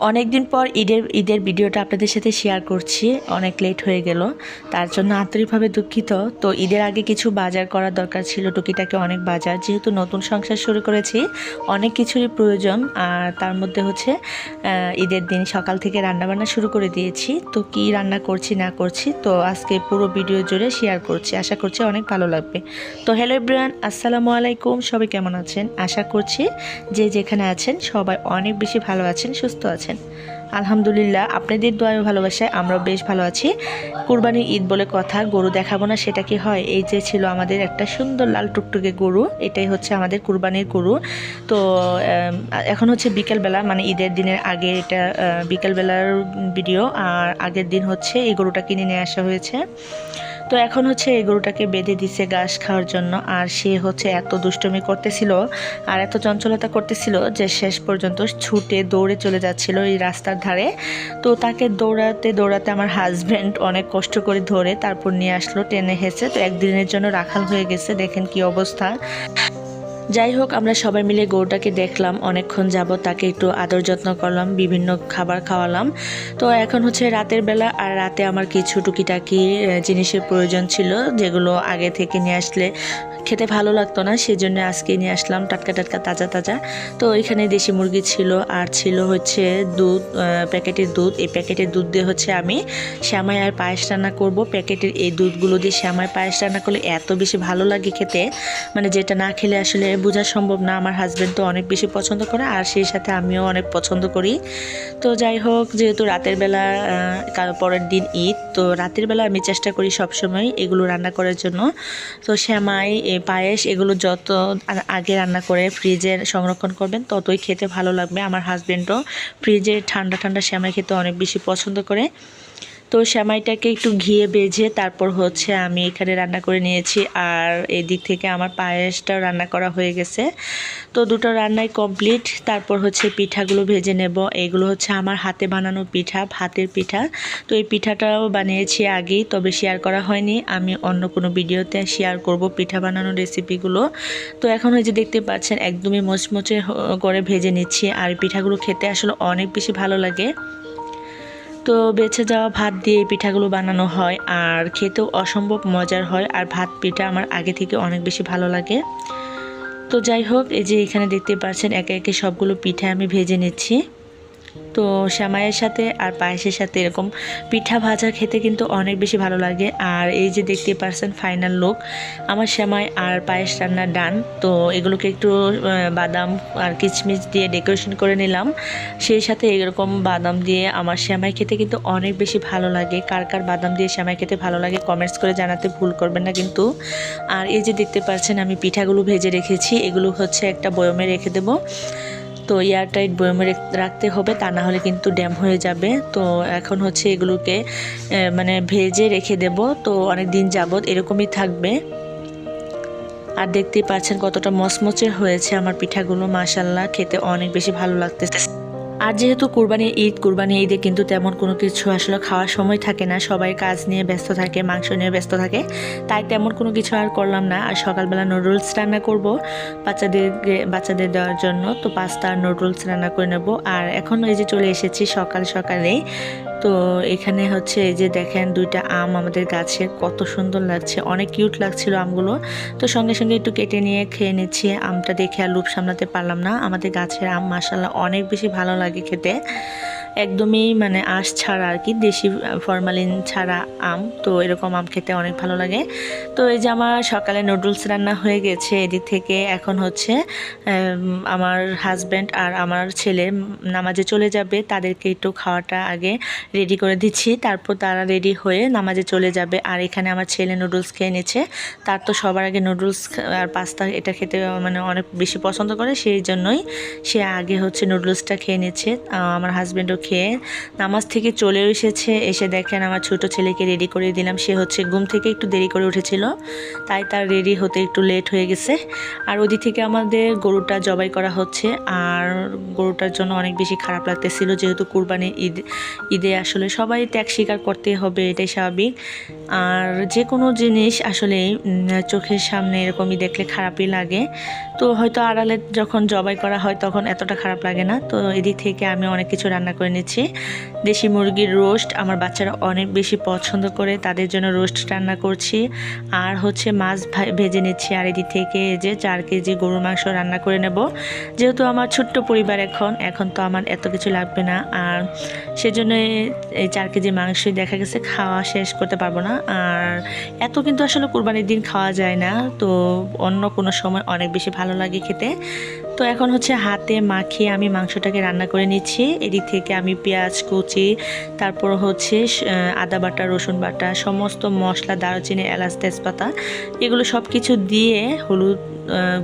অনেক দিন পর ঈদের ঈদের ভিডিওটা আপনাদের সাথে শেয়ার করছি। অনেক লেট হয়ে গেল। তার জন্য আন্তরিকভাবে দুঃখিত। তো ঈদের আগে কিছু বাজার করার দরকার ছিল। টুকিটাকে অনেক বাজার। যেহেতু নতুন সংসার শুরু করেছি, অনেক কিছুরই প্রয়োজন। আর তার মধ্যে হচ্ছে ঈদের দিন সকাল থেকে রান্নাবান্না শুরু করে দিয়েছি। তো কি রান্না করছি, না করছি, তো আজকে পুরো ভিডিও জুড়ে শেয়ার করছি। আশা করছি অনেক ভালো লাগবে। তো হ্যালো এভরিওয়ান আসসালামু আলাইকুম। সবাই কেমন আছেন? আশা করছি যে যেখানে আছেন, সবাই অনেক বেশি ভালো আছেন, সুস্থ আছেন। আলহামদুলিল্লাহ, আপনাদের দোয়ায় ভালোবাসায় আমরা বেশ ভালো আছি। কুরবানি ঈদ বলে কথা, গরু দেখাবো না সেটা কি হয়? এই যে ছিল আমাদের একটা সুন্দর লাল টুকটুকে গরু, এটাই হচ্ছে আমাদের কুরবানির গরু। তো এখন হচ্ছে বিকেলবেলা মানে ঈদের দিনের আগে এটা বিকেলবেলার ভিডিও, আর আগের দিন হচ্ছে এই গরুটা কিনে নিয়ে আসা হয়েছে। তো এখন হচ্ছে এই গরুটাকে বেঁধে দিছে ঘাস খাওয়ার জন্য। আর সে হচ্ছে এত দুষ্টমি করতেছিল আর এত চঞ্চলতা করতেছিল যে শেষ পর্যন্ত ছুটে দৌড়ে চলে যাচ্ছিল এই রাস্তার ধারে। তো তাকে দৌড়াতে দৌড়াতে আমার হাজব্যান্ড অনেক কষ্ট করে ধরে তারপর নিয়ে আসলো, টেনে হেসে তো একদিনের জন্য রাখাল হয়ে গেছে, দেখেন কি অবস্থা। যাই হোক আমরা সবাই মিলে গরুটাকে দেখলাম, অনেকক্ষণ যাব তাকে একটু আদর যত্ন করলাম, বিভিন্ন খাবার খাওয়ালাম। তো এখন হচ্ছে রাতের বেলা, আর রাতে আমার কিছু টুকিটাকি জিনিসের প্রয়োজন ছিল, যেগুলো আগে থেকে নিয়ে আসলে খেতে ভালো লাগতো না, সেজন্য আজকে নিয়ে আসলাম টাটকা টাটকা তাজা তাজা। তো এখানে দেশি মুরগি ছিল, আর ছিল হচ্ছে দুধ প্যাকেটের দুধ। এই প্যাকেটের দুধ দিয়ে হচ্ছে আমি শ্যামাই আর পায়েস রান্না করব। প্যাকেটের এই দুধগুলো দিয়ে শ্যামাই পায়েস রান্না করলে এত বেশি ভালো লাগে খেতে। মানে যেটা না খেলে আসলে বোঝা সম্ভব না। আমার হাজব্যান্ড তো অনেক বেশি পছন্দ করে আর সেই সাথে আমিও অনেক পছন্দ করি। তো যাই হোক, যেহেতু রাতের বেলা পরের দিন ঈদ, তো রাতের বেলা আমি চেষ্টা করি সবসময় এগুলো রান্না করার জন্য। তো শ্যামাই পায়েস, এগুলো যত আগে রান্না করে ফ্রিজে সংরক্ষণ করবেন, ততই খেতে ভালো লাগবে। আমার হাজব্যান্ডও ফ্রিজে ঠান্ডা ঠান্ডা শ্যামাই খেতে অনেক বেশি পছন্দ করে। তো সেমাইটাকে একটু ঘিয়ে বেজে তারপর হচ্ছে আমি এখানে রান্না করে নিয়েছি আর এদিক থেকে আমার পায়েসটাও রান্না করা হয়ে গেছে। তো দুটো রান্নাই কমপ্লিট, তারপর হচ্ছে পিঠাগুলো ভেজে নেব। এগুলো হচ্ছে আমার হাতে বানানো পিঠা, ভাতের পিঠা। তো এই পিঠাটাও বানিয়েছি আগেই, তবে শেয়ার করা হয়নি। আমি অন্য কোনো ভিডিওতে শেয়ার করব পিঠা বানানোর রেসিপিগুলো তো এখন ওই যে দেখতে পাচ্ছেন, একদমই মচমচে করে ভেজে নিচ্ছি। আর পিঠাগুলো খেতে আসলে অনেক বেশি ভালো লাগে। তো বেছে যাওয়া ভাত দিয়ে এই পিঠাগুলো বানানো হয়, আর খেতেও অসম্ভব মজার হয়, আর ভাত পিঠা আমার আগে থেকে অনেক বেশি ভালো লাগে। তো যাই হোক, এই যে এখানে দেখতে পাচ্ছেন, একে একে সবগুলো পিঠা আমি ভেজে নিচ্ছি। তো শ্যামাইয়ের সাথে আর পায়েসের সাথে এরকম পিঠা ভাজা খেতে কিন্তু অনেক বেশি ভালো লাগে। আর এই যে দেখতে পারছেন ফাইনাল লুক আমার শ্যামাই আর পায়েস রান্নার ডান তো এগুলোকে একটু বাদাম আর কিচমিচ দিয়ে ডেকোরেশন করে নিলাম। সেই সাথে এরকম বাদাম দিয়ে আমার শ্যামাই খেতে কিন্তু অনেক বেশি ভালো লাগে। কার কার বাদাম দিয়ে শ্যামাই খেতে ভালো লাগে কমেন্টস করে জানাতে ভুল করবেন না কিন্তু। আর এই যে দেখতে পাচ্ছেন আমি পিঠাগুলো ভেজে রেখেছি, এগুলো হচ্ছে একটা বয়মে রেখে দেবো। তো এয়ারটাইট বয়মে রেখ- রাখতে হবে, তা না হলে কিন্তু ড্যাম হয়ে যাবে। তো এখন হচ্ছে এগুলোকে মানে ভেজে রেখে দেব। তো অনেক দিন যাবৎ এরকমই থাকবে। আর দেখতেই পাচ্ছেন কতটা মচমচে হয়েছে আমার পিঠাগুলো মাসাল্লাহ খেতে অনেক বেশি ভালো লাগতেছে। আর যেহেতু কুরবানি ঈদ, কুরবানি ঈদে কিন্তু তেমন কোনো কিছু আসলে খাওয়ার সময় থাকে না। সবাই কাজ নিয়ে ব্যস্ত থাকে, মাংস নিয়ে ব্যস্ত থাকে। তাই তেমন কোনো কিছু আর করলাম না। আর সকালবেলা নুডলস রান্না করব বাচ্চাদেরকে বাচ্চাদের দেওয়ার জন্য। তো পাস্তা আর নুডলস রান্না করে নেব। আর এখন এই যে চলে এসেছি সকাল সকালেই তো এখানে হচ্ছে এই যে দেখেন দুইটা আম আমাদের গাছে কত সুন্দর লাগছে, অনেক কিউট লাগছিল আমগুলো। তো সঙ্গে সঙ্গে একটু কেটে নিয়ে খেয়ে নিচ্ছি, আমটা দেখে আর লুপ সামলাতে পারলাম না। আমাদের গাছের আম মাসাল্লাহ অনেক বেশি ভালো লাগে খেতে। একদমই মানে আঁশ ছাড়া আর কি, দেশি ফরমালিন ছাড়া আম। তো এরকম আম খেতে অনেক ভালো লাগে। তো এই যে আমার সকালে নুডলস রান্না হয়ে গেছে এদিক থেকে, এখন হচ্ছে আমার হাজব্যান্ড আর আমার ছেলে নামাজে চলে যাবে। তাদেরকে একটু খাওয়াটা আগে রেডি করে দিচ্ছি। তারপর তারা রেডি হয়ে নামাজে চলে যাবে। আর এখানে আমার ছেলে নুডলস খেয়ে নিচ্ছে। তার তো সবার আগে নুডলস আর পাস্তা এটা খেতে মানে অনেক বেশি পছন্দ করে। সেই জন্যই সে আগে হচ্ছে নুডলসটা খেয়ে নিচ্ছে। আমার হাজব্যান্ডও খেয়ে নামাজ থেকে চলেও এসেছে। এসে দেখেন আমার ছোট ছেলেকে রেডি করে দিলাম। সে হচ্ছে ঘুম থেকে একটু দেরি করে উঠেছিল, তাই তার রেডি হতে একটু লেট হয়ে গেছে। আর ওদিক থেকে আমাদের গরুটা জবাই করা হচ্ছে। আর গরুটার জন্য অনেক বেশি খারাপ লাগতেছিল, যেহেতু কুরবানি ঈদ, ঈদে আসলে সবাই ত্যাগ স্বীকার করতে হবে, এটাই স্বাভাবিক। আর যে কোনো জিনিস আসলে চোখের সামনে এরকমই দেখলে খারাপই লাগে। তো হয়তো আড়ালে যখন জবাই করা হয়, তখন এতটা খারাপ লাগে না। তো এদিক থেকে আমি অনেক কিছু রান্না করে করে নিচ্ছি। দেশি মুরগির রোস্ট আমার বাচ্চারা অনেক বেশি পছন্দ করে, তাদের জন্য রোস্ট রান্না করছি। আর হচ্ছে মাছ ভেজে নিচ্ছি আর এদিক থেকে যে চার কেজি গরুর মাংস রান্না করে নেব। যেহেতু আমার ছোট্ট পরিবার এখন এখন তো আমার এত কিছু লাগবে না। আর সেজন্য এই চার কেজি মাংসই দেখা গেছে খাওয়া শেষ করতে পারব না। আর এত কিন্তু আসলে কোরবানির দিন খাওয়া যায় না। তো অন্য কোনো সময় অনেক বেশি ভালো লাগে খেতে। তো এখন হচ্ছে হাতে মাখিয়ে আমি মাংসটাকে রান্না করে নিচ্ছি। এদিক থেকে আমি পেঁয়াজ, কুচি, তারপর হচ্ছে আদা বাটা, রসুন বাটা, সমস্ত মশলা, দারুচিনি, এলাচ, তেজপাতা, এগুলো সব কিছু দিয়ে হলুদ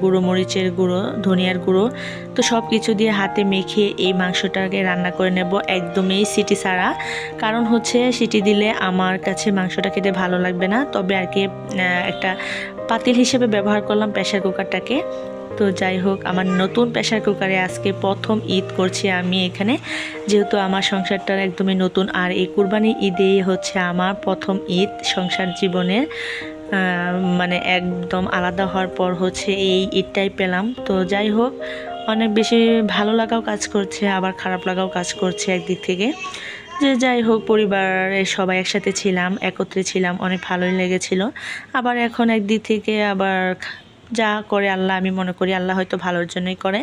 গুঁড়ো, মরিচের গুঁড়ো, ধনিয়ার গুঁড়ো, তো সব কিছু দিয়ে হাতে মেখে এই মাংসটাকে রান্না করে নেব একদমই সিটি ছাড়া। কারণ হচ্ছে সিটি দিলে আমার কাছে মাংসটা খেতে ভালো লাগবে না। তবে আর কি একটা পাতিল হিসেবে ব্যবহার করলাম প্রেশার কুকারটাকে। তো যাই হোক আমার নতুন প্রেশার কুকারে আজকে প্রথম ঈদ করছি আমি এখানে। যেহেতু আমার সংসারটা একদমই নতুন আর এই কুরবানি ঈদেই হচ্ছে আমার প্রথম ঈদ সংসার জীবনের আহ, মানে একদম আলাদা হওয়ার পর হচ্ছে এই ঈদটাই পেলাম। তো যাই হোক অনেক বেশি ভালো লাগাও কাজ করছে আবার খারাপ লাগাও কাজ করছে একদিক থেকে। যে যাই হোক পরিবারের সবাই একসাথে ছিলাম একত্রে ছিলাম অনেক ভালোই লেগেছিল। আবার এখন একদিক থেকে আবার যা করে আল্লাহ, আমি মনে করি আল্লাহ হয়তো ভালোর জন্যই করে।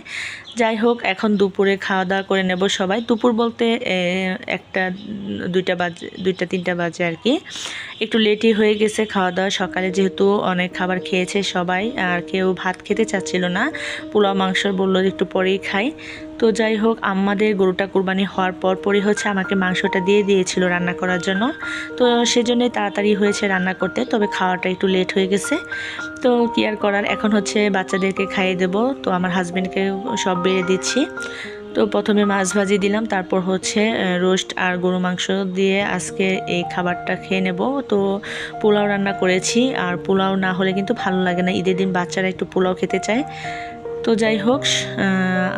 যাই হোক, এখন দুপুরে খাওয়া দাওয়া করে নেব সবাই। দুপুর বলতে একটা, দুইটা বাজে, দুইটা, তিনটা বাজে আর কি। একটু লেটই হয়ে গেছে খাওয়া দাওয়া। সকালে যেহেতু অনেক খাবার খেয়েছে সবাই, আর কেউ ভাত খেতে চাচ্ছিল না। পোলাও, মাংস বলল একটু পরেই খাই। তো যাই হোক আমাদের গরুটা কুরবানি হওয়ার পর পরই হচ্ছে আমাকে মাংসটা দিয়ে দিয়েছিল রান্না করার জন্য। তো সেজন্যই তাড়াতাড়ি হয়েছে রান্না করতে, তবে খাওয়াটা একটু লেট হয়ে গেছে। তো কি আর করার, এখন হচ্ছে বাচ্চাদেরকে খাইয়ে দেব। তো আমার হাজবেন্ডকে সব বেড়ে দিচ্ছি। তো প্রথমে মাছ ভাজি দিলাম, তারপর হচ্ছে রোস্ট আর গরু মাংস দিয়ে আজকে এই খাবারটা খেয়ে নেব। তো পোলাও রান্না করেছি, আর পোলাও না হলে কিন্তু ভালো লাগে না। ঈদের দিন বাচ্চারা একটু পোলাও খেতে চায়। তো যাই হোক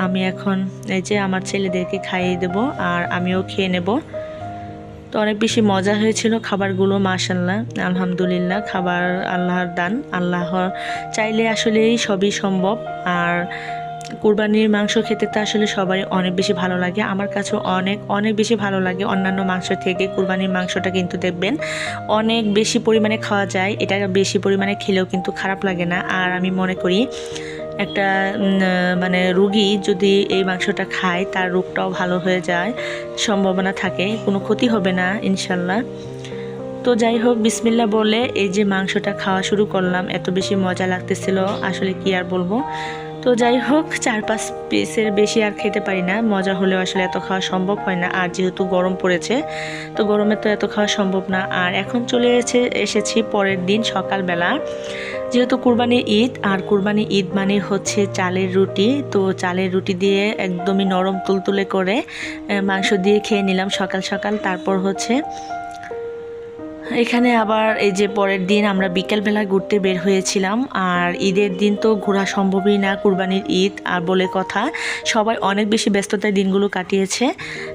আমি এখন এই যে আমার ছেলেদেরকে খাইয়ে দেব আর আমিও খেয়ে নেব। তো অনেক বেশি মজা হয়েছিল খাবারগুলো মাশাল্লাহ আলহামদুলিল্লাহ, খাবার আল্লাহর দান। আল্লাহর চাইলে আসলেই সবই সম্ভব। আর কুরবানির মাংস খেতে তো আসলে সবারই অনেক বেশি ভালো লাগে। আমার কাছেও অনেক অনেক বেশি ভালো লাগে অন্যান্য মাংস থেকে কুরবানির মাংসটা কিন্তু দেখবেন অনেক বেশি পরিমাণে খাওয়া যায়। এটা বেশি পরিমাণে খেলেও কিন্তু খারাপ লাগে না। আর আমি মনে করি একটা মানে রুগী যদি এই মাংসটা খায়, তার রোগটাও ভালো হয়ে যায়, সম্ভাবনা থাকে, কোনো ক্ষতি হবে না, ইনশাল্লাহ। তো যাই হোক বিসমিল্লা বলে এই যে মাংসটা খাওয়া শুরু করলাম, এত বেশি মজা লাগতেছিল, আসলে কি আর বলব? তো যাই হোক চার পাঁচ পিসের বেশি আর খেতে পারি না। মজা হলেও আসলে এত খাওয়া সম্ভব হয় না। আর যেহেতু গরম পড়েছে, তো গরমে তো এত খাওয়া সম্ভব না। আর এখন চলে এসে, এসেছি পরের দিন সকালবেলা। যেহেতু কুরবানি ঈদ, আর কুরবানি ঈদ মানে হচ্ছে চালের রুটি। তো চালের রুটি দিয়ে একদমই নরম তুলতুলে করে মাংস দিয়ে খেয়ে নিলাম সকাল সকাল। তারপর হচ্ছে এখানে আবার এই যে পরের দিন আমরা বিকেলবেলা ঘুরতে বের হয়েছিলাম, আর ঈদের দিন তো ঘোরা সম্ভবই না, কুরবানির ঈদ, আর বলে কথা, সবাই অনেক বেশি ব্যস্ততায় দিনগুলো কাটিয়েছে।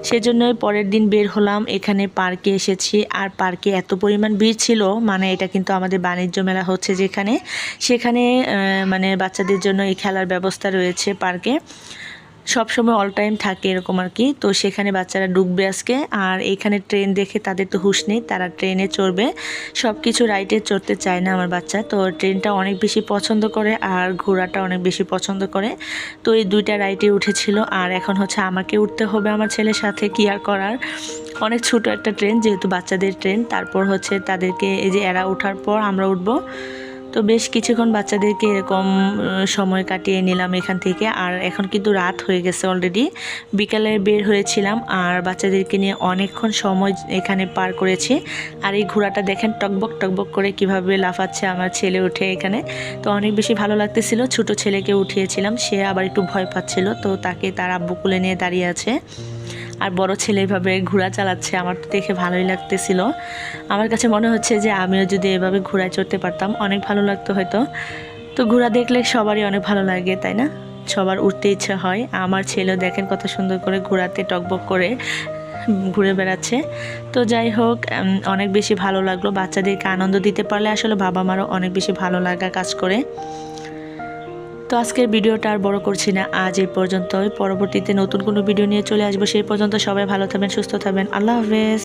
সেজন্যই পরের দিন বের হলাম, এখানে পার্কে এসেছি, আর পার্কে এত পরিমাণ ভিড় ছিল মানে এটা কিন্তু আমাদের বাণিজ্য মেলা হচ্ছে যেখানে। সেখানে মানে বাচ্চাদের জন্য এই খেলার ব্যবস্থা রয়েছে পার্কে। সব সময় অল টাইম থাকে এরকম আর কি। তো সেখানে বাচ্চারা ডুববে আজকে। আর এইখানে ট্রেন দেখে তাদের তো হুঁশ নেই, তারা ট্রেনে চড়বে। সব কিছু রাইডে চড়তে চায় না আমার বাচ্চা। তো ট্রেনটা অনেক বেশি পছন্দ করে আর ঘোড়াটা অনেক বেশি পছন্দ করে। তো এই দুইটা রাইডে উঠেছিল। আর এখন হচ্ছে আমাকে উঠতে হবে আমার ছেলের সাথে, কি আর করার? অনেক ছোট একটা ট্রেন যেহেতু বাচ্চাদের ট্রেন তারপর হচ্ছে তাদেরকে এই যে এরা ওঠার পর আমরা উঠবো। তো বেশ কিছুক্ষণ বাচ্চাদেরকে এরকম সময় কাটিয়ে নিলাম এখান থেকে। আর এখন কিন্তু রাত হয়ে গেছে অলরেডি বিকালে বের হয়েছিলাম আর বাচ্চাদেরকে নিয়ে অনেকক্ষণ সময় এখানে পার করেছি। আর এই ঘোড়াটা দেখেন টকবক টকবক করে কীভাবে লাফাচ্ছে আমার ছেলে উঠে এখানে। তো অনেক বেশি ভালো লাগতেছিল, ছোট ছেলেকে উঠিয়েছিলাম। সে আবার একটু ভয় পাচ্ছিল, তো তাকে তার আব্বু কুলে নিয়ে দাঁড়িয়ে আছে। আর বড় ছেলে এভাবে ঘোড়া চালাচ্ছে, আমার তো দেখে ভালোই লাগতেছিল। আমার কাছে মনে হচ্ছে যে আমিও যদি এভাবে ঘোড়ায় চড়তে পারতাম, অনেক ভালো লাগতো হয়তো। তো ঘোড়া দেখলে সবারই অনেক ভালো লাগে, তাই না? সবার উঠতে ইচ্ছা হয়। আমার ছেলেও দেখেন কত সুন্দর করে ঘোড়াতে টকবক করে ঘুরে বেড়াচ্ছে। তো যাই হোক অনেক বেশি ভালো লাগল। বাচ্চাদেরকে আনন্দ দিতে পারলে আসলে বাবা মারও অনেক বেশি ভালো লাগা কাজ করে। তো আজকের ভিডিওটা আর বড় করছি না। আজ এই পর্যন্তই। পরবর্তীতে নতুন কোনো ভিডিও নিয়ে চলে আসব। সেই পর্যন্ত সবাই ভালো থাকবেন, সুস্থ থাকবেন। আল্লাহ হাফেজ।